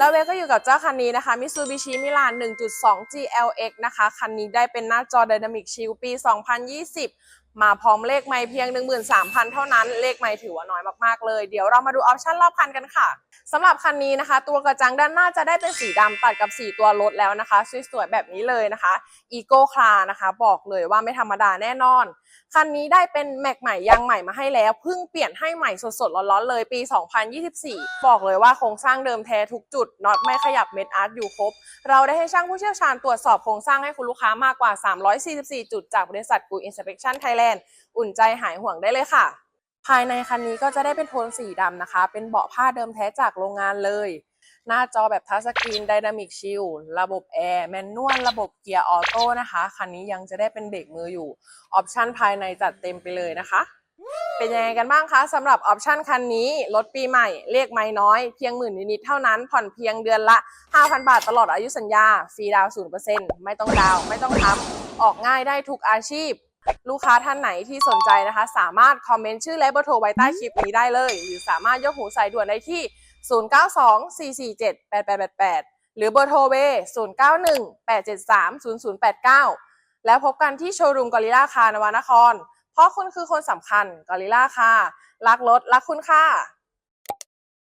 แล้วเวก็อยู่กับเจ้าคันนี้นะคะ Mitsubishi Milan 1.2 GLX นะคะ คันนี้ได้เป็นหน้าจอ Dynamic Shield ปี 2020 มาพร้อมเลขไม่เพียง 13,000 เท่านั้น เลขไม่ถือว่าน้อยมากๆเลย เดี๋ยวเรามาดูออปชั่นรอบคันกันค่ะสำหรับคันนี้นะคะ ตัวกระจังด้านหน้าจะได้เป็นสีดำตัดกับสีตัวรถแล้วนะคะ สวยๆแบบนี้เลยนะคะ Eco Car นะคะ บอกเลยว่าไม่ธรรมดาแน่นอน คันนี้ได้เป็นแม็กใหม่ยางใหม่มาให้แล้วเพิ่งเปลี่ยนให้ใหม่สดๆร้อนๆเลยปี 2024 บอกเลยว่าโครงสร้างเดิมแท้ทุกจุดน็อตไม่ขยับเม็ดอาร์ตอยู่ครบ เราได้ให้ช่างผู้เชี่ยวชาญตรวจสอบโครงสร้างให้คุณลูกค้ามากกว่า 344 จุดจากบริษัทกูอินสเป t ชั่นไทยแลนด์อุ่นใจหายห่วงได้เลยค่ะ ภายในคันนี้ก็จะได้เป็นโทนสีดำนะคะ เป็นเบาะผ้าเดิมแท้จากโรงงานเลย หน้าจอแบบทัชสกรีนไดนามิกชิลระบบแอร์แมนนวลระบบเกียร์ออโต้นะคะ คันนี้ยังจะได้เป็นเบรกมืออยู่ ออปชันภายในจัดเต็มไปเลยนะคะเป็นยังไงกันบ้างคะสำหรับออปชันคันนี้รถปีใหม่เลขไม่น้อย เพียงหมื่นนิดๆเท่านั้น ผ่อนเพียงเดือนละ 5,000 บาทตลอดอายุสัญญา ฟรีดาวน์0%ไม่ต้องดาว ไม่ต้องทำออกง่ายได้ทุกอาชีพ ลูกค้าท่านไหนที่สนใจนะคะ สามารถคอมเมนต์ชื่อและเบอร์โทรไว้ใต้คลิปนี้ได้เลย หรือสามารถยกหูสายด่วนได้ที่ 0924478888 หรือเบอร์โทรเว0918730089 แล้วพบกันที่โชว์รูมกอริล่าคานวานคร เพราะคุณคือคนสำคัญกอริล่าค่ะรักรถรักคุณค่ะ